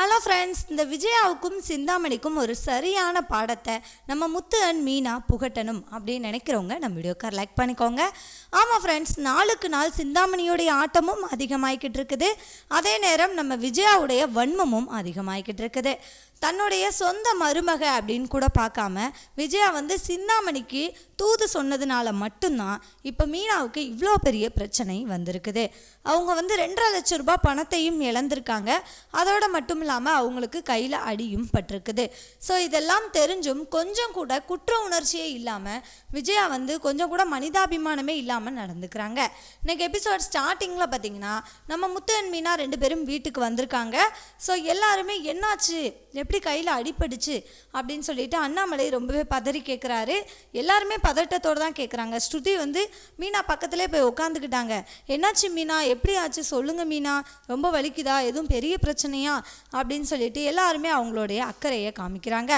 Hello friends இந்த விஜயாவுக்கும் சிந்தாமணிக்கும் ஒரு சரியான பாடத்தை நம்ம முத்து அண்ட் மீனா புகட்டணும் அப்படின்னு நினைக்கிறவங்க நம்ம வீடியோக்கார் லைக் பண்ணிக்கோங்க. ஆமாம் ஃப்ரெண்ட்ஸ் நாளுக்கு நாள் சிந்தாமணியோடைய ஆட்டமும் அதிகமாகிக்கிட்டு இருக்குது. அதே நேரம் நம்ம விஜயாவுடைய வன்மமும் அதிகமாகிக்கிட்டு இருக்குது. தன்னுடைய சொந்த மருமக அப்படின்னு கூட பார்க்காம விஜயா வந்து சின்னாமணிக்கு தூது சொன்னதுனால மட்டும்தான் இப்போ மீனாவுக்கு இவ்வளோ பெரிய பிரச்சனை வந்திருக்குது. அவங்க வந்து ரெண்டரை லட்சம் ரூபாய் பணத்தையும் இழந்திருக்காங்க. அதோட மட்டும் இல்லாமல் அவங்களுக்கு கையில் அடியும் பட்டிருக்குது. ஸோ இதெல்லாம் தெரிஞ்சும் கொஞ்சம் கூட குற்ற உணர்ச்சியே இல்லாமல் விஜயா வந்து கொஞ்சம் கூட மனிதாபிமானமே இல்லாமல் நடந்துக்கிறாங்க. இன்னைக்கு எபிசோட் ஸ்டார்டிங்கில் பார்த்தீங்கன்னா நம்ம முத்து அண்ட் மீனா ரெண்டு பேரும் வீட்டுக்கு வந்திருக்காங்க. ஸோ எல்லாருமே என்னாச்சு? எப்படி கையில் அடிபட்டுச்சு அப்படின்னு சொல்லிட்டு அண்ணாமலை ரொம்பவே பதறி கேட்குறாரு எல்லாருமே பதட்டத்தோடு தான் கேட்குறாங்க ஸ்ருதி வந்து மீனா பக்கத்துலேயே போய் உட்காந்துக்கிட்டாங்க என்னாச்சு மீனா? எப்படி ஆச்சு? சொல்லுங்க மீனா. ரொம்ப வலிக்குதா? எதுவும் பெரிய பிரச்சனையா? அப்படின்னு சொல்லிட்டு எல்லாருமே அவங்களுடைய அக்கறையை காமிக்கிறாங்க.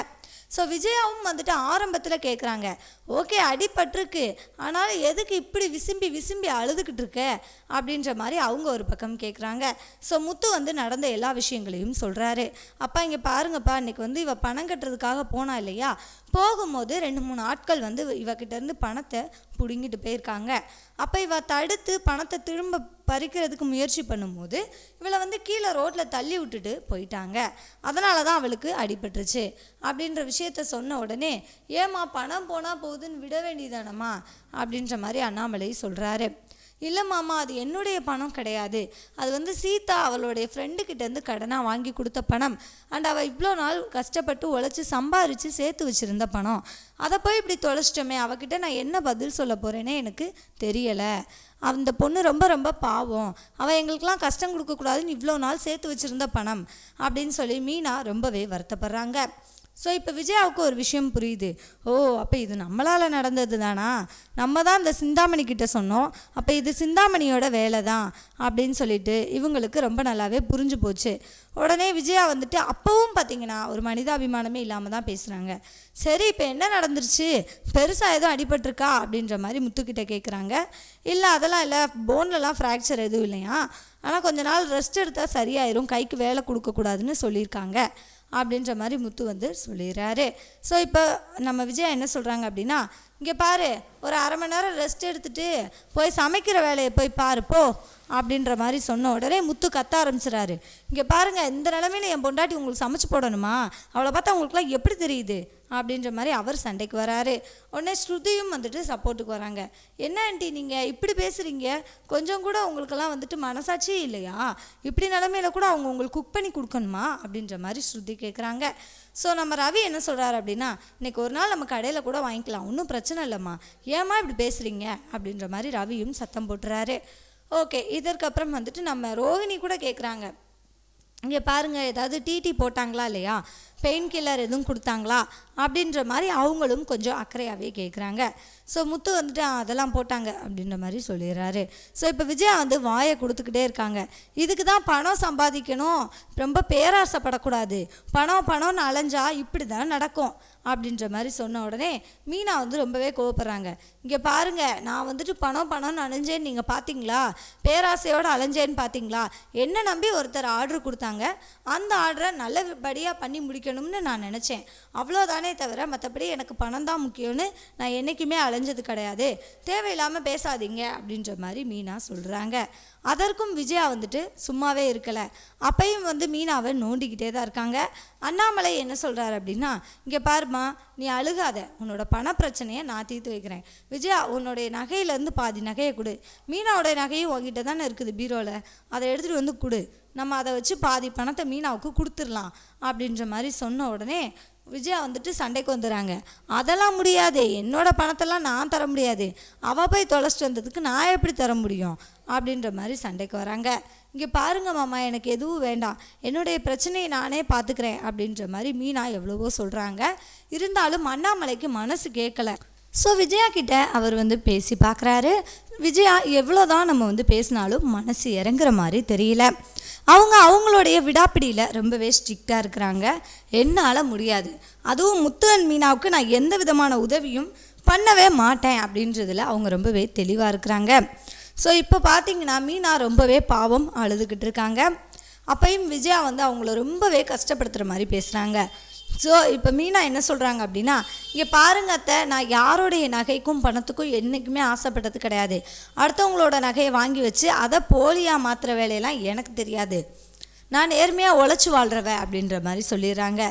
ஸோ விஜயாவும் வந்துட்டு ஆரம்பத்தில் கேட்குறாங்க ஓகே அடிபட்டிருக்கு. ஆனாலும் எதுக்கு இப்படி விசும்பி விசும்பி அழுதுகிட்டு இருக்க? அப்படின்ற மாதிரி அவங்க ஒரு பக்கம் கேட்குறாங்க ஸோ முத்து வந்து நடந்த எல்லா விஷயங்களையும் சொல்கிறாரு அப்பா இங்கே பாருங்கப்பா இன்னைக்கு வந்து இவள் பணம் கட்டுறதுக்காக போனா இல்லையா? போகும்போது ரெண்டு மூணு ஆட்கள் வந்து இவகிட்ட பணத்தை பிடுங்கிட்டு போயிருக்காங்க. அப்போ இவ தடுத்து பணத்தை திரும்ப பறிக்கிறதுக்கு முயற்சி பண்ணும்போது இவளை வந்து கீழே ரோட்டில் தள்ளி விட்டுட்டு போயிட்டாங்க. அதனால தான் அவளுக்கு அடிபட்டுருச்சு. அப்படின்ற விஷயத்த சொன்ன உடனே ஏம்மா பணம் போனால் போகுதுன்னு விட வேண்டியதானம்மா? அப்படின்ற மாதிரி அண்ணாமலை சொல்கிறாரு இல்லை மாமா அது என்னுடைய பணம் கிடையாது. அது வந்து சீதா அவளுடைய ஃப்ரெண்டுக்கிட்டேருந்து கடனாக வாங்கி கொடுத்த பணம். அண்ட் அவள் இவ்வளோ நாள் கஷ்டப்பட்டு உழைச்சி சம்பாரித்து சேர்த்து வச்சுருந்த பணம். அதை போய் இப்படி தொலைச்சிட்டோமே அவகிட்ட நான் என்ன பதில் சொல்ல போகிறேனே எனக்கு தெரியலை. அந்த பொண்ணு ரொம்ப ரொம்ப பாவம். அவள் எங்களுக்கெல்லாம் கஷ்டம் கொடுக்கக்கூடாதுன்னு இவ்வளோ நாள் சேர்த்து வச்சுருந்த பணம். அப்படின்னு சொல்லி மீனா ரொம்பவே வருத்தப்படுறாங்க. ஸோ இப்போ விஜயாவுக்கு ஒரு விஷயம் புரியுது. ஓ அப்போ இது நம்மளால் நடந்தது தானா? நம்ம தான் இந்த சிந்தாமணி கிட்ட சொன்னோம். அப்போ இது சிந்தாமணியோட வேலை தான் அப்படின்னு சொல்லிட்டு இவங்களுக்கு ரொம்ப நல்லாவே புரிஞ்சு போச்சு. உடனே விஜயா வந்துட்டு அப்போவும் பார்த்தீங்கன்னா ஒரு மனிதாபிமானமே இல்லாமல் தான் பேசுகிறாங்க சரி இப்போ என்ன நடந்துருச்சு? பெருசாக எதுவும் அடிபட்டிருக்கா? அப்படின்ற மாதிரி முத்துக்கிட்ட கேட்குறாங்க இல்லை அதெல்லாம் இல்லை. போன்லலாம் ஃப்ராக்சர் எதுவும் இல்லையா? ஆனால் கொஞ்ச நாள் ரெஸ்ட் எடுத்தால் சரியாயிரும். கைக்கு வேலை கொடுக்கக்கூடாதுன்னு சொல்லியிருக்காங்க. அப்படின்ற மாதிரி முத்து வந்து சொல்லிடுறாரு. ஸோ இப்போ நம்ம விஜயா என்ன சொல்கிறாங்க அப்படின்னா இங்கே பாரு ஒரு அரை மணி நேரம் ரெஸ்ட் எடுத்துட்டு போய் சமைக்கிற வேலையை போய் பாரு போ. அப்படின்ற மாதிரி சொன்ன உடனே முத்து கத்த ஆரம்பிச்சிடாரு இங்கே பாருங்கள் இந்த நிலமையில என் பொண்டாட்டி உங்களுக்கு சமைச்சு போடணுமா? அவளை பார்த்தா உங்களுக்குலாம் எப்படி தெரியுது? அப்படின்ற மாதிரி அவர் சண்டைக்கு வராரு. உடனே ஸ்ருதியும் வந்துட்டு சப்போர்ட்டுக்கு வராங்க. என்ன ஆண்டி நீங்கள் இப்படி பேசுகிறீங்க கொஞ்சம் கூட உங்களுக்கெல்லாம் வந்துட்டு மனசாட்சியே இல்லையா? இப்படி நிலமையில கூட அவங்க உங்களுக்கு குக் பண்ணி கொடுக்கணுமா? அப்படின்ற மாதிரி ஸ்ருதி கேட்குறாங்க ஸோ நம்ம ரவி என்ன சொல்கிறாரு அப்படின்னா இன்றைக்கி ஒரு நாள் நம்ம கடையில் கூட வாங்கிக்கலாம் ஒன்றும் பிரச்சனை இல்லைம்மா. ஏம்மா இப்படி பேசுகிறீங்க அப்படின்ற மாதிரி ரவியும் சத்தம் போட்டுறாரு. ஓகே இதற்கப்புறம் வந்துட்டு நம்ம ரோஹிணி கூட கேட்குறாங்க இங்கே பாருங்கள் ஏதாவது டிடி போட்டாங்களா இல்லையா? பெயின் கில்லர் எதுவும் கொடுத்தாங்களா? அப்படின்ற மாதிரி அவங்களும் கொஞ்சம் அக்கறையாகவே கேட்குறாங்க ஸோ முத்து வந்துட்டு அதெல்லாம் போட்டாங்க அப்படின்ற மாதிரி சொல்லிடுறாரு. ஸோ இப்போ விஜயா வந்து வாயை கொடுத்துக்கிட்டே இருக்காங்க. இதுக்கு தான் பணம் சம்பாதிக்கணும். ரொம்ப பேராசைப்படக்கூடாது. பணம் பணம்னு அலைஞ்சா இப்படி தான் நடக்கும். அப்படின்ற மாதிரி சொன்ன உடனே மீனா வந்து ரொம்பவே கோவப்படுறாங்க. இங்கே பாருங்கள் நான் வந்துட்டு பணம் பணம்னு அலைஞ்சேன்னு நீங்கள் பார்த்தீங்களா பேராசையோடு அலைஞ்சேன்னு பார்த்தீங்களா என்ன நம்பி ஒருத்தர் ஆர்டர் கொடுத்தாங்க? அந்த ஆர்டரை நல்லபடியாக பண்ணி முடிக்கணும்னு நான் நினச்சேன். அவ்வளோதானே தவிர மற்றபடி எனக்கு பணம் தான் முக்கியம்னு நான் என்றைக்குமே அலைஞ்சது கிடையாது. தேவையில்லாமல் பேசாதீங்க அப்படின்ற மாதிரி மீனா சொல்கிறாங்க அதற்கும் விஜயா வந்துட்டு சும்மாவே இருக்கலை. அப்பையும் வந்து மீனாவை நோண்டிக்கிட்டே தான் இருக்காங்க. அண்ணாமலை என்ன சொல்கிறாரு அப்படின்னா இங்கே பாருமா நீ அழுகாத. உன்னோட பண பிரச்சனையை நான் தீர்த்து வைக்கிறேன். விஜயா உன்னுடைய நகையிலேருந்து பாதி நகையை கொடு. மீனாவுடைய நகையும் உங்ககிட்ட தானே இருக்குது பீரோவில் அதை எடுத்துகிட்டு வந்து கொடு. நம்ம அதை வச்சு பாதி பணத்தை மீனாவுக்கு கொடுத்துடலாம். அப்படின்ற மாதிரி சொன்ன உடனே விஜயா வந்துட்டு சண்டைக்கு வந்துடுறாங்க அதெல்லாம் முடியாது. என்னோடய பணத்தெல்லாம் நான் தர முடியாது. அவள் போய் தொலைச்சிட்டு வந்ததுக்கு நான் எப்படி தர முடியும்? அப்படின்ற மாதிரி சண்டைக்கு வராங்க. இங்கே பாருங்க மாமா எனக்கு எதுவும் வேண்டாம். என்னுடைய பிரச்சனையை நானே பார்த்துக்கிறேன் அப்படின்ற மாதிரி மீனா எவ்வளவோ சொல்கிறாங்க இருந்தாலும் அண்ணாமலைக்கு மனசு கேட்கல. ஸோ விஜயா கிட்ட அவர் வந்து பேசி பார்க்குறாரு. விஜயா எவ்வளோ தான் நம்ம வந்து பேசினாலும் மனசு இறங்குற மாதிரி தெரியல. அவங்க அவங்களுடைய விடாப்பிடியில் ரொம்பவே ஸ்ட்ரிக்டாக இருக்கிறாங்க. என்னால் முடியாது. அதுவும் முத்து மீனாவுக்கு நான் எந்த விதமான உதவியும் பண்ணவே மாட்டேன் அப்படின்றதுல அவங்க ரொம்பவே தெளிவாக இருக்கிறாங்க. ஸோ இப்போ பார்த்தீங்கன்னா மீனா ரொம்பவே பாவம் அழுதுகிட்டு இருக்காங்க. அப்பையும் விஜயா வந்து அவங்கள ரொம்பவே கஷ்டப்படுத்துகிற மாதிரி பேசுகிறாங்க ஸோ இப்போ மீனா என்ன சொல்கிறாங்க அப்படின்னா இங்கே பாருங்க அத்தை நான் யாருடைய நகைக்கும் பணத்துக்கும் என்றைக்குமே ஆசைப்பட்டது கிடையாது. அடுத்தவங்களோட நகையை வாங்கி வச்சு அதை போலியாக மாற்றுற வேலையெல்லாம் எனக்கு தெரியாது. நான் நேர்மையாக உழைச்சி வாழ்கிறவ அப்படின்ற மாதிரி சொல்லிடுறாங்க.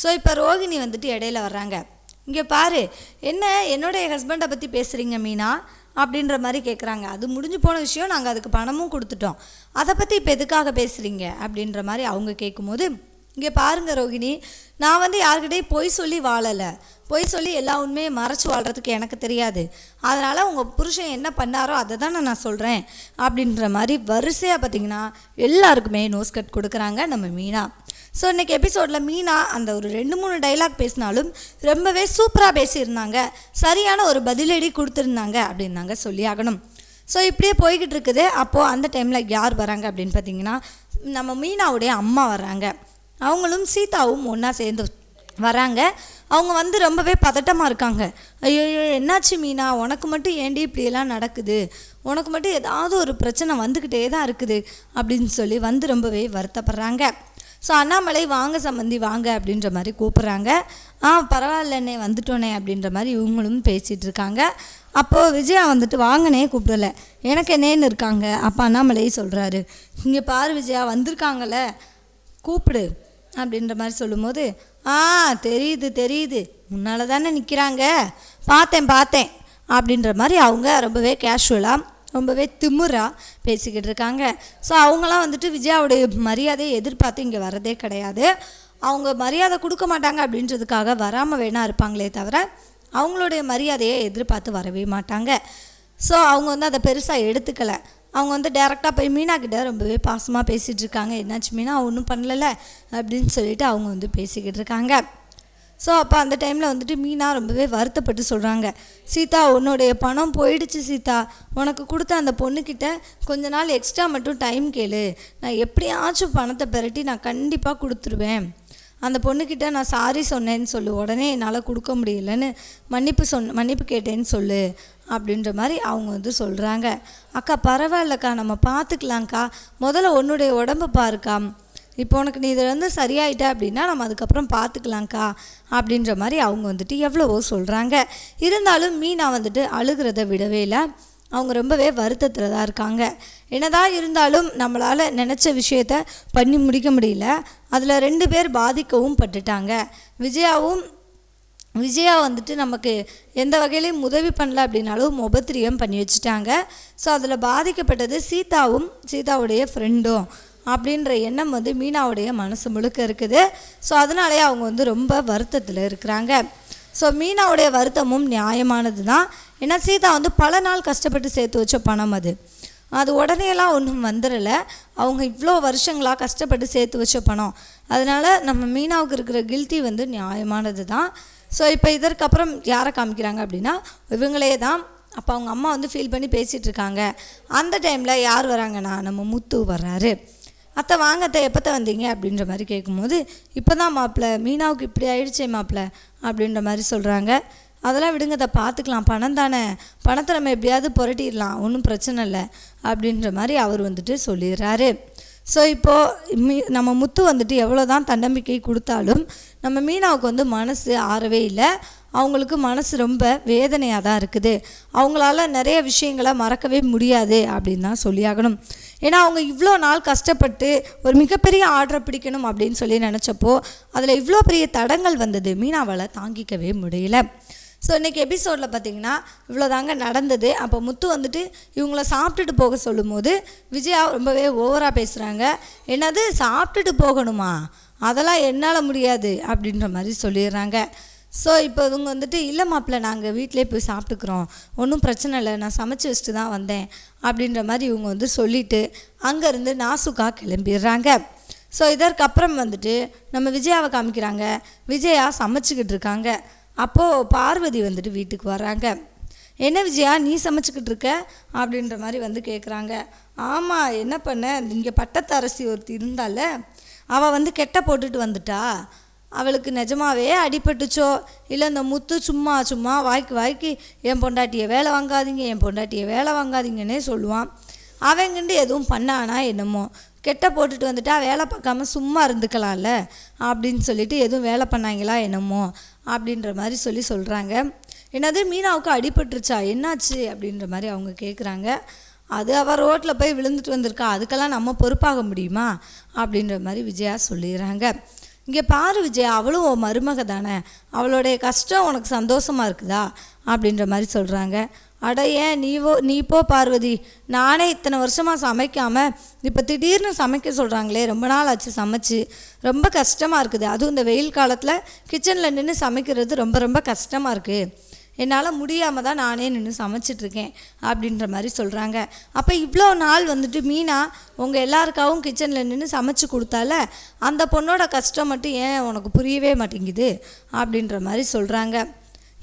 ஸோ இப்போ ரோகிணி வந்துட்டு இடையில வர்றாங்க. இங்கே பாரு என்ன என்னுடைய ஹஸ்பண்டை பற்றி பேசுகிறீங்க மீனா? அப்படின்ற மாதிரி கேட்குறாங்க அது முடிஞ்சு போன விஷயம் நாங்கள் அதுக்கு பணமும் கொடுத்துட்டோம். அதை பற்றி இப்போ எதுக்காக பேசுகிறீங்க அப்படின்ற மாதிரி அவங்க கேட்கும்போது இங்கே பாருங்கள் ரோகிணி நான் வந்து யார்கிட்டயும் பொய் சொல்லி வாழலை. பொய் சொல்லி எல்லா உண்மையை மறைச்சு வாழ்கிறதுக்கு எனக்கு தெரியாது. அதனால் உங்கள் புருஷன் என்ன பண்ணாரோ அதை தானே நான் சொல்கிறேன் அப்படின்ற மாதிரி வரிசையாக பார்த்தீங்கன்னா எல்லாருக்குமே நோஸ் கட் கொடுக்குறாங்க நம்ம மீனா. ஸோ இன்றைக்கி எபிசோடில் மீனா அந்த ஒரு ரெண்டு மூணு டைலாக் பேசினாலும் ரொம்பவே சூப்பராக பேசியிருந்தாங்க. சரியான ஒரு பதிலடி கொடுத்துருந்தாங்க அப்படின்னாங்க சொல்லி ஆகணும் ஸோ இப்படியே போய்கிட்டு இருக்குது. அப்போது அந்த டைமில் யார் வராங்க அப்படின்னு பார்த்தீங்கன்னா நம்ம மீனாவுடைய அம்மா வராங்க அவங்களும் சீதாவும் ஒன்றா சேர்ந்து வராங்க. அவங்க வந்து ரொம்பவே பதட்டமாக இருக்காங்க. ஐயோ என்னாச்சு மீனா? உனக்கு மட்டும் ஏண்டி இப்படியெல்லாம் நடக்குது? உனக்கு மட்டும் ஏதாவது ஒரு பிரச்சனை வந்துக்கிட்டே தான் இருக்குது அப்படின்னு சொல்லி வந்து ரொம்பவே வருத்தப்படுறாங்க. ஸோ அண்ணாமலை வாங்க சம்மந்தி வாங்க அப்படின்ற மாதிரி கூப்பிட்றாங்க. ஆ பரவாயில்லண்ணே வந்துட்டோனே அப்படின்ற மாதிரி இவங்களும் பேசிகிட்டு இருக்காங்க. அப்போது விஜயா வந்துட்டு வாங்கனே கூப்பிடல. எனக்கு என்னேன்னு இருக்காங்க. அப்போ அண்ணாமலை சொல்கிறாரு இங்கே பாரு விஜயா வந்திருக்காங்கல்ல. கூப்பிடு. அப்படின்ற மாதிரி சொல்லும்போது ஆ தெரியுது தெரியுது. முன்னால் தானே நிற்கிறாங்க பார்த்தேன் பார்த்தேன். அப்படின்ற மாதிரி அவங்க ரொம்பவே கேஷுவலாக ரொம்பவே திமுறாக பேசிக்கிட்டு இருக்காங்க. ஸோ அவங்களாம் வந்துட்டு விஜயாவுடைய மரியாதையை எதிர்பார்த்து இங்கே வரதே கிடையாது. அவங்க மரியாதை கொடுக்க மாட்டாங்க அப்படின்றதுக்காக வராமல் வேணா இருப்பாங்களே தவிர அவங்களுடைய மரியாதையை எதிர்பார்த்து வரவே மாட்டாங்க. ஸோ அவங்க வந்து அதை பெருசாக எடுத்துக்கலை. அவங்க வந்து டேரெக்டாக போய் மீனாக்கிட்ட ரொம்பவே பாசமாக பேசிகிட்டு இருக்காங்க. என்னாச்சு மீனா? ஒன்றும் பண்ணல அப்படின்னு சொல்லிட்டு அவங்க வந்து பேசிக்கிட்டு இருக்காங்க. ஸோ அப்போ அந்த டைமில் வந்துட்டு மீனா ரொம்பவே வருத்தப்பட்டு சொல்கிறாங்க சீதா உன்னுடைய பணம் போயிடுச்சு சீதா. உனக்கு கொடுத்த அந்த பொண்ணுக்கிட்ட கொஞ்ச நாள் எக்ஸ்ட்ரா மட்டும் டைம் கேளு. நான் எப்படியாச்சும் பணத்தை பெரட்டி நான் கண்டிப்பாக கொடுத்துருவேன். அந்த பொண்ணுக்கிட்ட நான் சாரி சொன்னேன்னு சொல்லு. உடனே என்னால் கொடுக்க முடியலன்னு மன்னிப்பு சொன்ன மன்னிப்பு கேட்டேன்னு சொல்லு. அப்படின்ற மாதிரி அவங்க வந்து சொல்கிறாங்க அக்கா பரவாயில்லக்கா நம்ம பார்த்துக்கலாங்க்கா முதல்ல உன்னுடைய உடம்பை பாருக்கா. இப்போ உனக்கு நீ இதில் வந்து சரியாயிட்ட அப்படின்னா நம்ம அதுக்கப்புறம் பார்த்துக்கலாங்க்கா அப்படின்ற மாதிரி அவங்க வந்துட்டு எவ்வளவோ சொல்கிறாங்க இருந்தாலும் மீனா வந்துட்டு அழுகிறத விடவே இல்லை. அவங்க ரொம்பவே வருத்தத்தில் தான் இருக்காங்க. என்னதான் இருந்தாலும் நம்மளால் நினச்ச விஷயத்த பண்ணி முடிக்க முடியல. அதில் ரெண்டு பேர் பாதிக்கவும் பட்டுட்டாங்க. விஜயாவும் விஜயா வந்துட்டு நமக்கு எந்த வகையிலையும் உதவி பண்ணல அப்படின்னாலும் முபத்திரியம் பண்ணி வச்சுட்டாங்க. ஸோ அதில் பாதிக்கப்பட்டது சீதாவும் சீதாவுடைய ஃப்ரெண்டும் அப்படின்ற எண்ணம் வந்து மீனாவுடைய மனசு முழுக்க இருக்குது. ஸோ அதனாலேயே அவங்க வந்து ரொம்ப வருத்தத்தில் இருக்கிறாங்க. ஸோ மீனாவுடைய வருத்தமும் நியாயமானது தான் ஏன்னா சீதா வந்து பல நாள் கஷ்டப்பட்டு சேர்த்து வச்ச பணம் அது. அது உடனேலாம் ஒன்றும் வந்துடல அவங்க இவ்வளோ வருஷங்களாக கஷ்டப்பட்டு சேர்த்து வச்ச பணம். அதனால் நம்ம மீனாவுக்கு இருக்கிற கில்ட்டி வந்து நியாயமானது தான் ஸோ இப்போ இதற்கப்புறம் யாரை காமிக்கிறாங்க அப்படின்னா இவங்களே தான் அப்போ அவங்க அம்மா வந்து ஃபீல் பண்ணி பேசிகிட்டு இருக்காங்க அந்த டைமில் யார் வராங்கன்னா நம்ம முத்து வர்றாரு. அத்தை வாங்க அத்தை வந்தீங்க? அப்படின்ற மாதிரி கேட்கும்போது இப்போ தான் மாப்பிள்ள மீனாவுக்கு இப்படி ஆயிடுச்சே மாப்பிள்ள அப்படின்ற மாதிரி சொல்கிறாங்க அதெல்லாம் விடுங்க அதை பார்த்துக்கலாம் பணம் தானே. பணத்தை நம்ம எப்படியாவது புரட்டிடலாம். ஒன்றும் பிரச்சனை இல்லை. அப்படின்ற மாதிரி அவர் வந்துட்டு சொல்லிடுறாரு. ஸோ இப்போது மீ நம்ம முத்து வந்துட்டு எவ்வளோ தான் தன்னம்பிக்கை கொடுத்தாலும் நம்ம மீனாவுக்கு வந்து மனசு ஆறவே இல்லை. அவங்களுக்கு மனசு ரொம்ப வேதனையாக தான் இருக்குது. அவங்களால நிறைய விஷயங்களை மறக்கவே முடியாது அப்படின்னு தான் சொல்லியாகணும். ஏன்னா அவங்க இவ்வளோ நாள் கஷ்டப்பட்டு ஒரு மிகப்பெரிய ஆர்டரை பிடிக்கணும் அப்படின்னு சொல்லி நினச்சப்போ அதில் இவ்வளோ பெரிய தடங்கள் வந்தது மீனாவால் தாங்கிக்கவே முடியல. ஸோ இன்றைக்கி எபிசோடில் பார்த்தீங்கன்னா இவ்வளோ தாங்க நடந்தது. அப்போ முத்து வந்துட்டு இவங்கள சாப்பிட்டுட்டு போக சொல்லும்போது விஜயா ரொம்பவே ஓவராக பேசுகிறாங்க என்னது சாப்பிட்டுட்டு போகணுமா? அதெல்லாம் என்னால் முடியாது அப்படின்ற மாதிரி சொல்லிடுறாங்க. ஸோ இப்போ இவங்க வந்துட்டு இல்லை மாப்பிள்ள நாங்கள் வீட்டிலே போய் சாப்பிட்டுக்குறோம். ஒன்றும் பிரச்சனை இல்லை. நான் சமைச்சு வச்சுட்டு தான் வந்தேன். அப்படின்ற மாதிரி இவங்க வந்து சொல்லிவிட்டு அங்கேருந்து நாசுக்கா கிளம்பிடுறாங்க. ஸோ இதற்கப்புறம் வந்துட்டு நம்ம விஜயாவை காமிக்கிறாங்க. விஜயா சமைச்சிக்கிட்டு இருக்காங்க. அப்போது பார்வதி வந்துட்டு வீட்டுக்கு வராங்க என்ன விஜயா நீ சமைச்சிக்கிட்டு இருக்க? அப்படின்ற மாதிரி வந்து கேட்குறாங்க ஆமாம் என்ன பண்ண? இங்கே பட்டத்தரசி ஒருத்தி இருந்தால அவள் வந்து கெட்ட போட்டுட்டு வந்துட்டா. அவளுக்கு நிஜமாவே அடிபட்டுச்சோ? இல்லை இந்த முத்து சும்மா சும்மா வாய்க்கு வாய்க்கு என் பொண்டாட்டியை வேலை வாங்காதீங்க என் பொண்டாட்டியை வேலை வாங்காதீங்கன்னே சொல்லுவான். அவங்கிண்டு எதுவும் பண்ணானா என்னமோ? கெட்ட போட்டுட்டு வந்துட்டா வேலை பார்க்காம சும்மா இருந்துக்கலாம்ல? அப்படின்னு சொல்லிட்டு எதுவும் வேலை பண்ணாங்களா என்னமோ? அப்படின்ற மாதிரி சொல்லி சொல்கிறாங்க என்னது? மீனாவுக்கு அடிபட்டுருச்சா? என்னாச்சு? அப்படின்ற மாதிரி அவங்க கேட்குறாங்க அது அவள் ரோட்டில் போய் விழுந்துட்டு வந்திருக்கா. அதுக்கெல்லாம் நம்ம பொறுப்பாக முடியுமா? அப்படின்ற மாதிரி விஜயா சொல்லிடுறாங்க. இங்கே பாரு விஜய் அவளும் உன் மருமக தானே அவளுடைய கஷ்டம் உனக்கு சந்தோஷமாக இருக்குதா? அப்படின்ற மாதிரி சொல்கிறாங்க அட ஏன்? நீவோ நீ போ பார்வதி. நானே இத்தனை வருஷமாக சமைக்காமல் இப்போ திடீர்னு சமைக்க சொல்கிறாங்களே ரொம்ப நாள் ஆச்சு சமைச்சு. ரொம்ப கஷ்டமாக இருக்குது. அதுவும் இந்த வெயில் காலத்தில் கிச்சனில் நின்று சமைக்கிறது ரொம்ப ரொம்ப கஷ்டமாக இருக்குது என்னால் முடியாமல் தான் நானே நின்று சமைச்சிட்ருக்கேன் அப்படின்ற மாதிரி சொல்கிறாங்க அப்போ இவ்வளோ நாள் வந்துட்டு மீனா உங்கள் எல்லாருக்காகவும் கிச்சனில் நின்று சமைச்சு கொடுத்தால அந்த பொண்ணோட கஷ்டம் மட்டும் ஏன் உனக்கு புரியவே மாட்டேங்குது? அப்படின்ற மாதிரி சொல்கிறாங்க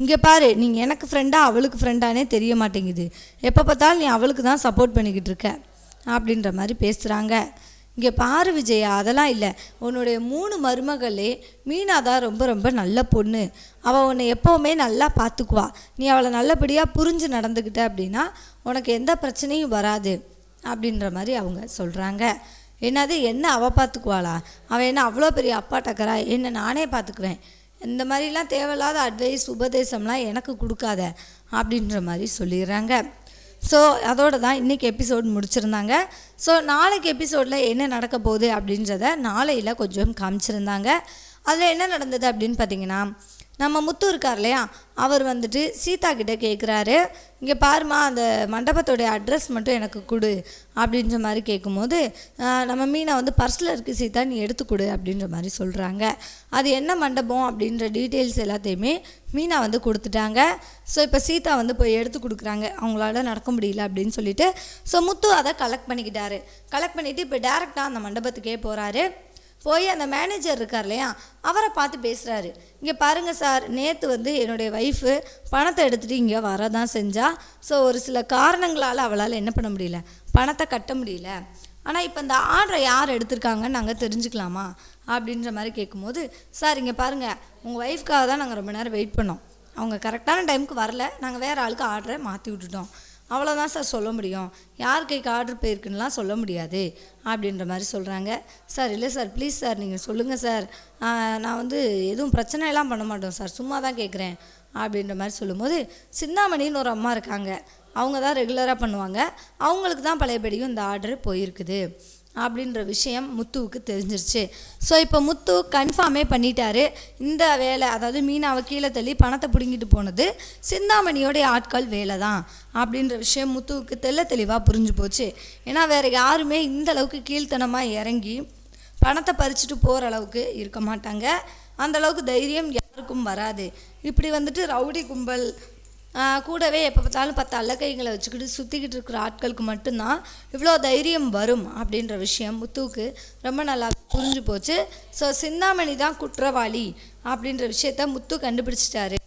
இங்கே பாரு நீங்கள் எனக்கு ஃப்ரெண்டாக அவளுக்கு ஃப்ரெண்டானே தெரிய மாட்டேங்குது. எப்போ பார்த்தாலும் நீ அவளுக்கு தான் சப்போர்ட் பண்ணிக்கிட்டு இருக்க. அப்படின்ற மாதிரி பேசுகிறாங்க இங்கே பாரு விஜயா அதெல்லாம் இல்லை. உன்னுடைய மூணு மருமகளே மீனா தான் ரொம்ப ரொம்ப நல்ல பொண்ணு. அவள் உன்னை எப்போவுமே நல்லா பார்த்துக்குவா. நீ அவளை நல்லபடியாக புரிஞ்சு நடந்துக்கிட்ட அப்படின்னா உனக்கு எந்த பிரச்சனையும் வராது. அப்படின்ற மாதிரி அவங்க சொல்கிறாங்க என்னது என்ன அவள் பார்த்துக்குவாளா? அவள் என்ன அவ்வளோ பெரிய அப்பா டக்கரா? என்ன நானே பார்த்துக்குவேன். இந்த மாதிரிலாம் தேவையில்லாத அட்வைஸ் உபதேசம்லாம் எனக்கு கொடுக்காத அப்படின்ற மாதிரி சொல்லிடுறாங்க. ஸோ அதோடு தான் இன்றைக்கி எபிசோட் முடிச்சிருந்தாங்க. ஸோ நாளைக்கு எபிசோடில் என்ன நடக்க போகுது அப்படின்றத நாளையில் கொஞ்சம் காமிச்சிருந்தாங்க. அதில் என்ன நடந்தது அப்படின்னு பார்த்தீங்கன்னா நம்ம முத்து இருக்கார் இல்லையா? அவர் வந்துட்டு சீதா கிட்டே கேட்குறாரு இங்கே பாருமா அந்த மண்டபத்தோடைய அட்ரஸ் மட்டும் எனக்கு கொடு அப்படின்ற மாதிரி கேட்கும்போது நம்ம மீனை வந்து பர்ஸில் இருக்குது சீதா நீ எடுத்து கொடு அப்படின்ற மாதிரி சொல்கிறாங்க அது என்ன மண்டபம் அப்படின்ற டீட்டெயில்ஸ் எல்லாத்தையுமே மீனா வந்து கொடுத்துட்டாங்க. ஸோ இப்போ சீதா வந்து போய் எடுத்து கொடுக்குறாங்க. அவங்களால நடக்க முடியல அப்படின்னு சொல்லிட்டு. ஸோ முத்து அதை கலெக்ட் பண்ணிக்கிட்டாரு. கலெக்ட் பண்ணிவிட்டு இப்போ டேரெக்டாக அந்த மண்டபத்துக்கே போகிறாரு போய் அந்த மேனேஜர் இருக்கார் இல்லையா அவரை பார்த்து பேசுகிறாரு இங்கே பாருங்கள் சார் நேற்று வந்து என்னுடைய ஒய்ஃபு பணத்தை எடுத்துகிட்டு இங்கே வரதான் செஞ்சால் ஸோ ஒரு சில காரணங்களால் அவளால் என்ன பண்ண முடியல பணத்தை கட்ட முடியல. ஆனால் இப்போ இந்த ஆர்டரை யார் எடுத்திருக்காங்கன்னு நாங்கள் தெரிஞ்சுக்கலாமா? அப்படின்ற மாதிரி கேட்கும்போது சார் இங்கே பாருங்கள் உங்கள் ஒய்ஃப்காக தான் நாங்கள் ரொம்ப நேரம் வெயிட் பண்ணோம். அவங்க கரெக்டான டைமுக்கு வரல நாங்கள் வேறு ஆளுக்கு ஆர்டரை மாற்றி விட்டுட்டோம். அவ்வளோதான் சார் சொல்ல முடியும். யார் கைக்கு ஆர்டர் போயிருக்குன்னெலாம் சொல்ல முடியாது. அப்படின்ற மாதிரி சொல்கிறாங்க சார் இல்லை சார் ப்ளீஸ் சார் நீங்கள் சொல்லுங்கள் சார். நான் வந்து எதுவும் பிரச்சனையெல்லாம் பண்ண மாட்டோம் சார். சும்மா தான் கேட்குறேன் அப்படின்ற மாதிரி சொல்லும்போது சிந்தாமணின்னு ஒரு அம்மா இருக்காங்க. அவங்க தான் ரெகுலராக பண்ணுவாங்க. அவங்களுக்கு தான் பழையபடியும் இந்த ஆர்டர் போயிருக்குது. அப்படின்ற விஷயம் முத்துவுக்கு தெரிஞ்சிருச்சு. ஸோ இப்போ முத்து கன்ஃபார்மே பண்ணிட்டாரு. இந்த வேலை அதாவது மீனாவை கீழே தள்ளி பணத்தை பிடுங்கிட்டு போனது சிந்தாமணியோடைய ஆட்கள் வேலை தான் அப்படின்ற விஷயம் முத்துவுக்கு தெள்ள தெளிவாக புரிஞ்சு போச்சு. ஏன்னா வேறு யாருமே இந்த அளவுக்கு கீழ்த்தனமாக இறங்கி பணத்தை பறிச்சுட்டு போகிற அளவுக்கு இருக்க மாட்டாங்க. அந்த அளவுக்கு தைரியம் யாருக்கும் வராது. இப்படி வந்துட்டு ரவுடி கும்பல் கூடவே எப்போ பார்த்தாலும் பத்து அல்லக்கைங்களை வச்சுக்கிட்டு சுற்றிக்கிட்டு இருக்கிற ஆட்களுக்கு மட்டும்தான் இவ்வளோ தைரியம் வரும் அப்படின்ற விஷயம் முத்துவுக்கு ரொம்ப நல்லா புரிஞ்சு போச்சு. ஸோ சிந்தாமணி தான் குற்றவாளி அப்படின்ற விஷயத்த முத்து கண்டுபிடிச்சிட்டாரு.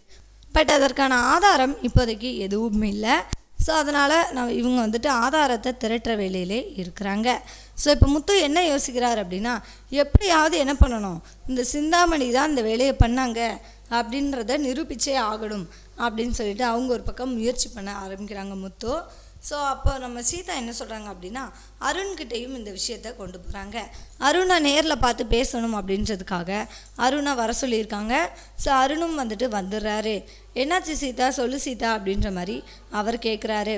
பட் அதற்கான ஆதாரம் இப்போதைக்கு எதுவும் இல்லை. ஸோ அதனால் நான் இவங்க வந்துட்டு ஆதாரத்தை திரட்டுற வேலையிலே இருக்கிறாங்க. ஸோ இப்போ முத்து என்ன யோசிக்கிறார் அப்படின்னா எப்படியாவது என்ன பண்ணணும்? இந்த சிந்தாமணி தான் இந்த வேலையை பண்ணாங்க அப்படின்றத நிரூபிச்சே ஆகணும். அப்படின்னு சொல்லிட்டு அவங்க ஒரு பக்கம் முயற்சி பண்ண ஆரம்பிக்கிறாங்க முத்து. ஸோ அப்போ நம்ம சீதா என்ன சொல்கிறாங்க அப்படின்னா அருண்கிட்டையும் இந்த விஷயத்த கொண்டு போகிறாங்க அருணை நேரில் பார்த்து பேசணும் அப்படின்றதுக்காக அருணை வர சொல்லியிருக்காங்க. ஸோ அருணும் வந்துட்டு வந்துடுறாரு. என்னாச்சு சீதா? சொல்லு சீதா அப்படின்ற மாதிரி அவர் கேட்குறாரு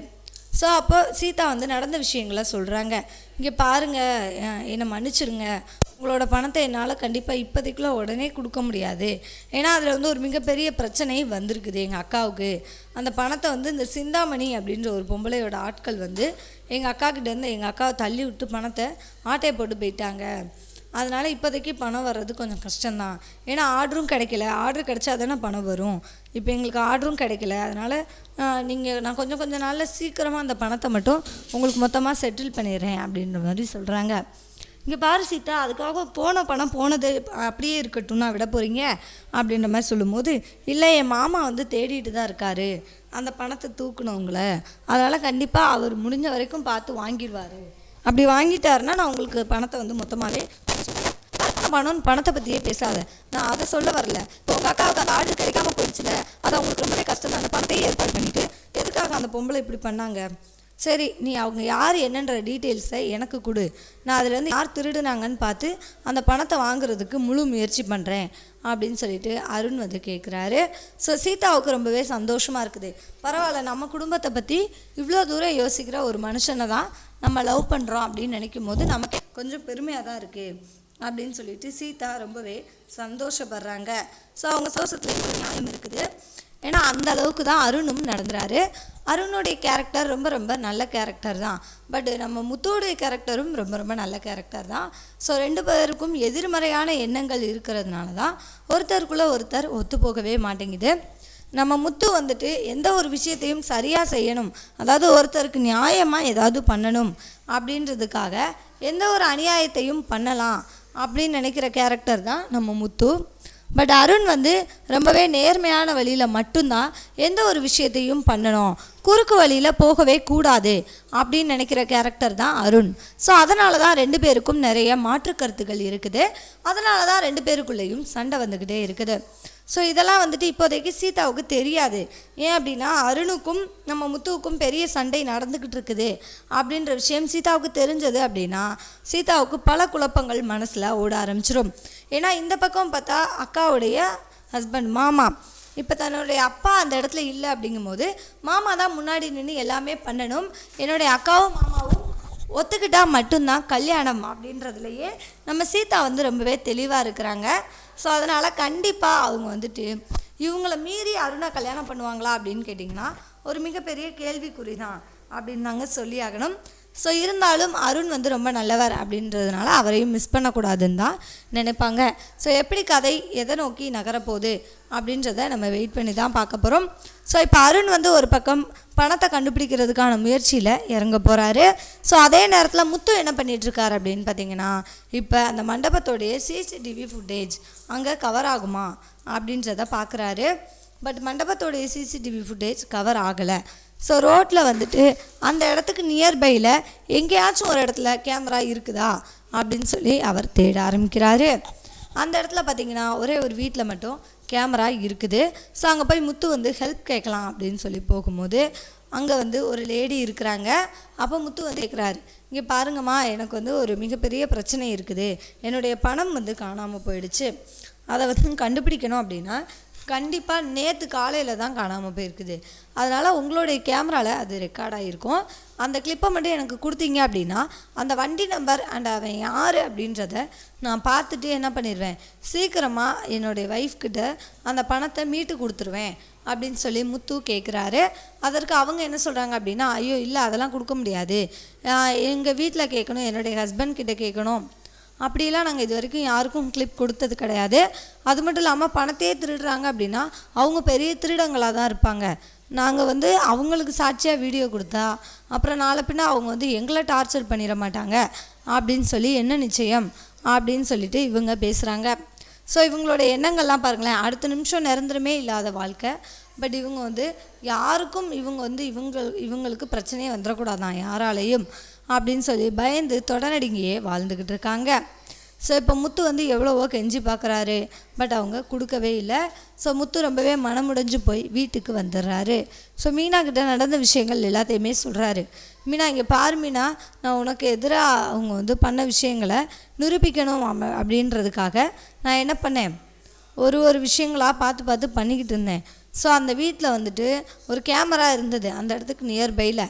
ஸோ அப்போ சீதா வந்து நடந்த விஷயங்களை சொல்கிறாங்க இங்கே பாருங்கள் என்னை மன்னிச்சிருங்க. உங்களோட பணத்தை என்னால் கண்டிப்பாக இப்போதைக்குள்ள உடனே கொடுக்க முடியாது. ஏன்னா அதில் வந்து ஒரு மிகப்பெரிய பிரச்சனை வந்திருக்குது எங்கள் அக்காவுக்கு. அந்த பணத்தை வந்து இந்த சிந்தாமணி அப்படின்ற ஒரு பொம்பளையோட ஆட்கள் வந்து எங்கள் அக்கா கிட்டேருந்து எங்கள் அக்காவை தள்ளி விட்டு பணத்தை ஆட்டையை போட்டு போயிட்டாங்க. அதனால் இப்போதைக்கு பணம் வர்றது கொஞ்சம் கஷ்டம்தான். ஏன்னா ஆர்டரும் கிடைக்கல. ஆர்டர் கிடைச்சா தானே பணம் வரும். இப்போ எங்களுக்கு ஆர்டரும் கிடைக்கல. அதனால் நீங்கள் நான் கொஞ்சம் கொஞ்ச நாளில் சீக்கிரமாக அந்த பணத்தை மட்டும் உங்களுக்கு மொத்தமாக செட்டில் பண்ணிடுறேன் அப்படின்ற மாதிரி சொல்கிறாங்க இங்கே பாரு சீதா அதுக்காக போன பணம் போனது அப்படியே இருக்கட்டும்னா விட போகிறீங்க அப்படின்ற மாதிரி சொல்லும்போது இல்லை என் மாமா வந்து தேடிட்டு தான் இருக்காரு. அந்த பணத்தை தூக்கணும் உங்களை. அதனால் கண்டிப்பாக அவர் முடிஞ்ச வரைக்கும் பார்த்து வாங்கிடுவார். அப்படி வாங்கிட்டாருன்னா நான் உங்களுக்கு பணத்தை வந்து மொத்தமாகவே பணம் பணத்தை பற்றியே பேசாத. நான் அதை சொல்ல வரல. இப்போ உங்கள் அக்காவுக்கு அந்த ஆர்டர் கிடைக்காம போயிடுச்சுல அது அவங்களுக்கு ரொம்பவே கஷ்டம் அந்த பணத்தையே ஏற்பாடு பண்ணிட்டு எதுக்காக அந்த பொம்பளை இப்படி பண்ணாங்க? சரி நீ அவங்க யார் என்னன்ற டீட்டெயில்ஸை எனக்கு கொடு. நான் அதுலேருந்து யார் திருடுனாங்கன்னு பார்த்து அந்த பணத்தை வாங்குறதுக்கு முழு முயற்சி பண்ணுறேன் அப்படின்னு சொல்லிட்டு அருண் வந்து கேட்குறாரு ஸோ சீதாவுக்கு ரொம்பவே சந்தோஷமாக இருக்குது. பரவாயில்ல நம்ம குடும்பத்தை பற்றி இவ்வளோ தூரம் யோசிக்கிற ஒரு மனுஷனை தான் நம்ம லவ் பண்ணுறோம் அப்படின்னு நினைக்கும் போது நமக்கு கொஞ்சம் பெருமையாக தான் இருக்குது அப்படின்னு சொல்லிட்டு சீதா ரொம்பவே சந்தோஷப்படுறாங்க. ஸோ அவங்க சந்தோஷத்தில் நியாயம் இருக்குது. ஏன்னா அந்த அளவுக்கு தான் அருணும் நடந்துறாரு. அருணுடைய கேரக்டர் ரொம்ப ரொம்ப நல்ல கேரக்டர் தான். பட் நம்ம முத்துவோடைய கேரக்டரும் ரொம்ப ரொம்ப நல்ல கேரக்டர் தான். ஸோ ரெண்டு பேருக்கும் எதிர்மறையான எண்ணங்கள் இருக்கிறதுனால தான் ஒருத்தருக்குள்ளே ஒருத்தர் ஒத்து போகவே மாட்டேங்குது. நம்ம முத்து வந்துட்டு எந்த ஒரு விஷயத்தையும் சரியாக செய்யணும். அதாவது ஒருத்தருக்கு நியாயமாக ஏதாவது பண்ணணும் அப்படின்றதுக்காக எந்த ஒரு அநியாயத்தையும் பண்ணலாம் அப்படின்னு நினைக்கிற கேரக்டர் தான் நம்ம முத்து. பட் அருண் வந்து ரொம்பவே நேர்மையான வழியில் மட்டும்தான் எந்த ஒரு விஷயத்தையும் பண்ணணும். குறுக்கு வழியில் போகவே கூடாது அப்படின்னு நினைக்கிற கேரக்டர் தான் அருண். ஸோ அதனால தான் ரெண்டு பேருக்கும் நிறைய மாற்று கருத்துக்கள் இருக்குது. அதனால தான் ரெண்டு பேருக்குள்ளேயும் சண்டை வந்துக்கிட்டே இருக்குது. ஸோ இதெல்லாம் வந்துட்டு இப்போதைக்கு சீதாவுக்கு தெரியாது. ஏன் அப்படின்னா அருணுக்கும் நம்ம முத்துவுக்கும் பெரிய சண்டை நடந்துக்கிட்டு இருக்குது அப்படின்ற விஷயம் சீதாவுக்கு தெரிஞ்சது அப்படின்னா சீதாவுக்கு பல குழப்பங்கள் மனசில் ஓட ஆரம்பிச்சிடும் ஏன்னா இந்த பக்கம் பார்த்தா அக்காவுடைய ஹஸ்பண்ட் மாமா. இப்போ தன்னுடைய அப்பா அந்த இடத்துல இல்லை அப்படிங்கும்போது மாமா தான் முன்னாடி நின்று எல்லாமே பண்ணணும். என்னுடைய அக்காவும் மாமாவும் ஒத்துக்கிட்டா மட்டும்தான் கல்யாணம் அப்படின்றதுலையே நம்ம சீதா வந்து ரொம்பவே தெளிவாக இருக்கிறாங்க. ஸோ அதனால் கண்டிப்பாக அவங்க வந்துட்டு இவங்கள மீறி அருணா கல்யாணம் பண்ணுவாங்களா அப்படின்னு கேட்டிங்கன்னா ஒரு மிகப்பெரிய கேள்விக்குறி தான் அப்படின்னு நாங்கள் சொல்லி ஆகணும். ஸோ இருந்தாலும் அருண் வந்து ரொம்ப நல்லவர் அப்படின்றதுனால அவரையும் மிஸ் பண்ணக்கூடாதுன்னு தான் நினைப்பாங்க. ஸோ எப்படி கதை எதை நோக்கி நகரப்போகுது அப்படின்றத நம்ம வெயிட் பண்ணி தான் பார்க்க போகிறோம் ஸோ இப்போ அருண் வந்து ஒரு பக்கம் பணத்தை கண்டுபிடிக்கிறதுக்கான முயற்சியில் இறங்க போகிறாரு ஸோ அதே நேரத்தில் முத்து என்ன பண்ணிகிட்ருக்காரு அப்படின்னு பார்த்தீங்கன்னா இப்போ அந்த மண்டபத்தோடைய சிசிடிவி ஃபுட்டேஜ் அங்கே கவர் ஆகுமா அப்படின்றத பார்க்குறாரு பட் மண்டபத்தோடைய சிசிடிவி ஃபுட்டேஜ் கவர் ஆகலை. ஸோ ரோட்டில் வந்துட்டு அந்த இடத்துக்கு நியர்பையில் எங்கேயாச்சும் ஒரு இடத்துல கேமரா இருக்குதா? அப்படின்னு சொல்லி அவர் தேட ஆரம்பிக்கிறாரு. அந்த இடத்துல பார்த்தீங்கன்னா ஒரே ஒரு வீட்டில் மட்டும் கேமரா இருக்குது. ஸோ அங்கே போய் முத்து வந்து ஹெல்ப் கேட்கலாம் அப்படின்னு சொல்லி போகும்போது அங்கே வந்து ஒரு லேடி இருக்கிறாங்க. அப்போ முத்து வந்து கேட்குறாரு இங்கே பாருங்கம்மா எனக்கு வந்து ஒரு மிகப்பெரிய பிரச்சனை இருக்குது. என்னுடைய பணம் வந்து காணாமல் போயிடுச்சு. அதை வந்து கண்டுபிடிக்கணும் அப்படின்னா கண்டிப்பாக நேற்று காலையில் தான் காணாமல் போயிருக்குது. அதனால் உங்களுடைய கேமராவில் அது ரெக்கார்ட் ஆகிருக்கும் அந்த கிளிப்பை மட்டும் எனக்கு கொடுத்தீங்க அப்படின்னா அந்த வண்டி நம்பர் அண்ட் அவன் யார் அப்படின்றத நான் பார்த்துட்டு என்ன பண்ணிடுவேன் சீக்கிரமாக என்னுடைய ஒய்ஃப்கிட்ட அந்த பணத்தை மீட்டு கொடுத்துருவேன் அப்படின்னு சொல்லி முத்து கேட்குறாரு அதற்கு அவங்க என்ன சொல்கிறாங்க அப்படின்னா ஐயோ இல்லை அதெல்லாம் கொடுக்க முடியாது. எங்கள் வீட்டில் கேட்கணும் என்னுடைய ஹஸ்பண்ட் கிட்டே கேட்கணும். அப்படிலாம் நாங்கள் இது வரைக்கும் யாருக்கும் கிளிப் கொடுத்தது கிடையாது. அது மட்டும் இல்லாமல் பணத்தையே திருடுறாங்க அப்படின்னா அவங்க பெரிய திருடங்களாக தான் இருப்பாங்க. நாங்கள் வந்து அவங்களுக்கு சாட்சியாக வீடியோ கொடுத்தா அப்புறம் நாளை பின்னா அவங்க வந்து எங்களை டார்ச்சர் பண்ணிட மாட்டாங்க. அப்படின்னு சொல்லி என்ன நிச்சயம்? அப்படின்னு சொல்லிட்டு இவங்க பேசுகிறாங்க ஸோ இவங்களோட எண்ணங்கள்லாம் பாருங்களேன் அடுத்த நிமிஷம் நிரந்தரமே இல்லாத வாழ்க்கை. பட் இவங்க வந்து யாருக்கும் இவங்க வந்து இவங்க இவங்களுக்கு பிரச்சனையே வந்துடக்கூடாதான் யாராலையும். அப்படின்னு சொல்லி பயந்து தொடரடிங்கியே வாழ்ந்துக்கிட்டு இருக்காங்க. ஸோ இப்போ முத்து வந்து எவ்வளவோ கெஞ்சி பார்க்குறாரு பட் அவங்க கொடுக்கவே இல்லை. ஸோ முத்து ரொம்பவே மனமுடைஞ்சு போய் வீட்டுக்கு வந்துடுறாரு. ஸோ மீனா கிட்ட நடந்த விஷயங்கள் எல்லாத்தையுமே சொல்கிறாரு மீனா இங்கே பாரு மீனா நான் உனக்கு எதிராக அவங்க வந்து பண்ண விஷயங்களை நிரூபிக்கணும் அப்படின்றதுக்காக நான் என்ன பண்ணேன்? ஒரு ஒரு விஷயங்களாக பார்த்து பார்த்து பண்ணிக்கிட்டு இருந்தேன். ஸோ அந்த வீட்டில் வந்துட்டு ஒரு கேமரா இருந்தது. அந்த இடத்துக்கு நியர்பையில்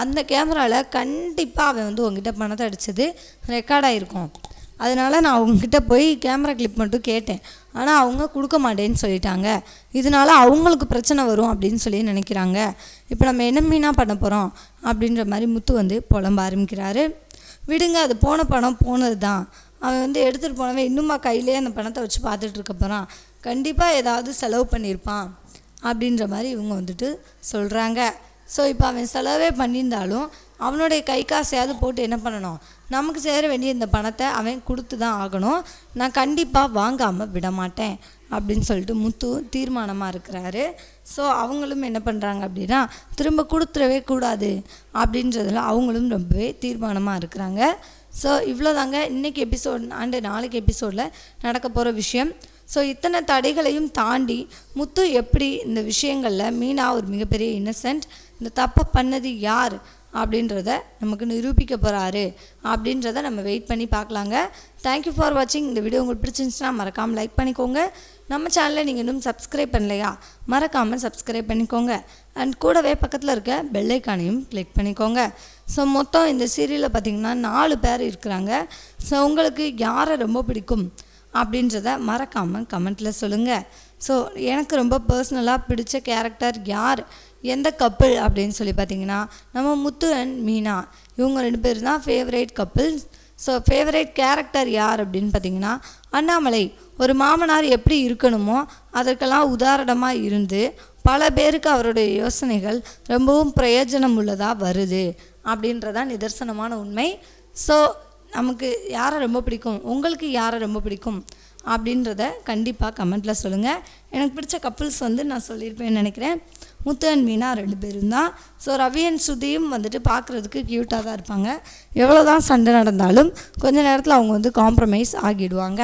அந்த கேமராவில் கண்டிப்பாக அவன் வந்து உங்ககிட்ட பணத்தை அடித்தது ரெக்கார்ட் ஆகிருக்கும் அதனால் நான் அவங்கக்கிட்ட போய் கேமரா கிளிப் மட்டும் கேட்டேன். ஆனால் அவங்க கொடுக்க மாட்டேன்னு சொல்லிட்டாங்க. இதனால அவங்களுக்கு பிரச்சனை வரும் அப்படின்னு சொல்லி நினைக்கிறாங்க. இப்போ நம்ம என்ன மீனாக பண்ண போகிறோம் அப்படின்ற மாதிரி முத்து வந்து புலம்ப ஆரம்பிக்கிறாரு. விடுங்க அது போன பணம் போனது தான் அவன் வந்து எடுத்துகிட்டு போனவன் இன்னுமா கையிலே அந்த பணத்தை வச்சு பார்த்துட்டு இருக்க போகிறான் கண்டிப்பாக ஏதாவது செலவு பண்ணியிருப்பான். அப்படின்ற மாதிரி இவங்க வந்துட்டு சொல்கிறாங்க ஸோ இப்போ அவன் செலவே பண்ணியிருந்தாலும் அவனுடைய கை காசையாவது போட்டு என்ன பண்ணணும்? நமக்கு சேர வேண்டிய இந்த பணத்தை அவன் கொடுத்து தான் ஆகணும். நான் கண்டிப்பாக வாங்காமல் விட மாட்டேன் அப்படின்னு சொல்லிட்டு முத்து தீர்மானமாக இருக்கிறாரு. ஸோ அவங்களும் என்ன பண்ணுறாங்க அப்படின்னா திரும்ப கொடுத்துடவே கூடாது அப்படின்றதுல அவங்களும் ரொம்பவே தீர்மானமாக இருக்கிறாங்க. ஸோ இவ்வளோதாங்க இன்றைக்கி எபிசோட் அண்டு நாளைக்கு எபிசோடில் நடக்க போகிற விஷயம். ஸோ இத்தனை தடைகளையும் தாண்டி முத்து எப்படி இந்த விஷயங்களில் மீனா ஒரு மிகப்பெரிய இன்னசென்ட் இந்த தப்பை பண்ணது யார் அப்படின்றத நமக்கு நிரூபிக்க போகிறாரு அப்படின்றத நம்ம வெயிட் பண்ணி பார்க்கலாங்க. தேங்க்யூ ஃபார் வாட்சிங் இந்த வீடியோ உங்களுக்கு பிடிச்சிருந்துச்சுன்னா மறக்காமல் லைக் பண்ணிக்கோங்க. நம்ம சேனலை நீங்கள் இன்னும் சப்ஸ்கிரைப் பண்ணலையா? மறக்காமல் சப்ஸ்கிரைப் பண்ணிக்கோங்க. அண்ட் கூடவே பக்கத்தில் இருக்க பெல்லைக்கானையும் கிளிக் பண்ணிக்கோங்க. ஸோ மொத்தம் இந்த சீரியலில் பார்த்தீங்கன்னா நாலு பேர் இருக்கிறாங்க. ஸோ உங்களுக்கு யாரை ரொம்ப பிடிக்கும் அப்படின்றத மறக்காமல் கமெண்ட்டில் சொல்லுங்கள் ஸோ எனக்கு ரொம்ப பர்சனலாக பிடிச்ச கேரக்டர் யார் எந்த கப்பிள் அப்படின்னு சொல்லி பார்த்தீங்கன்னா நம்ம முத்து அண்ட் மீனா இவங்க ரெண்டு பேர் தான் favourite couples so favourite character யார் அப்படின்னு பார்த்தீங்கன்னா அண்ணாமலை. ஒரு மாமனார் எப்படி இருக்கணுமோ அதற்கெல்லாம் உதாரணமாக இருந்து பல பேருக்கு அவருடைய யோசனைகள் ரொம்பவும் பிரயோஜனம் உள்ளதாக வருது அப்படின்றதான் நிதர்சனமான உண்மை. ஸோ நமக்கு யாரை ரொம்ப பிடிக்கும்? உங்களுக்கு யாரை ரொம்ப பிடிக்கும்? அப்படின்றத கண்டிப்பாக கமெண்ட்டில் சொல்லுங்கள் எனக்கு பிடிச்ச கப்புள்ஸ் வந்து நான் சொல்லியிருப்பேன்னு நினைக்கிறேன். முத்து அண்ட் மீனா ரெண்டு பேரும் தான். ஸோ ரவி அண்ட் சுதியும் வந்துட்டு பார்க்குறதுக்கு க்யூட்டாக தான் இருப்பாங்க. எவ்வளோ தான் சண்டை நடந்தாலும் கொஞ்ச நேரத்தில் அவங்க வந்து காம்ப்ரமைஸ் ஆகிடுவாங்க.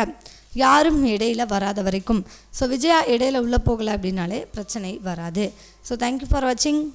யாரும் இடையில வராத வரைக்கும். ஸோ விஜயா இடையில உள்ளே போகலை அப்படின்னாலே பிரச்சனை வராது. ஸோ தேங்க்யூ ஃபார் வாட்சிங்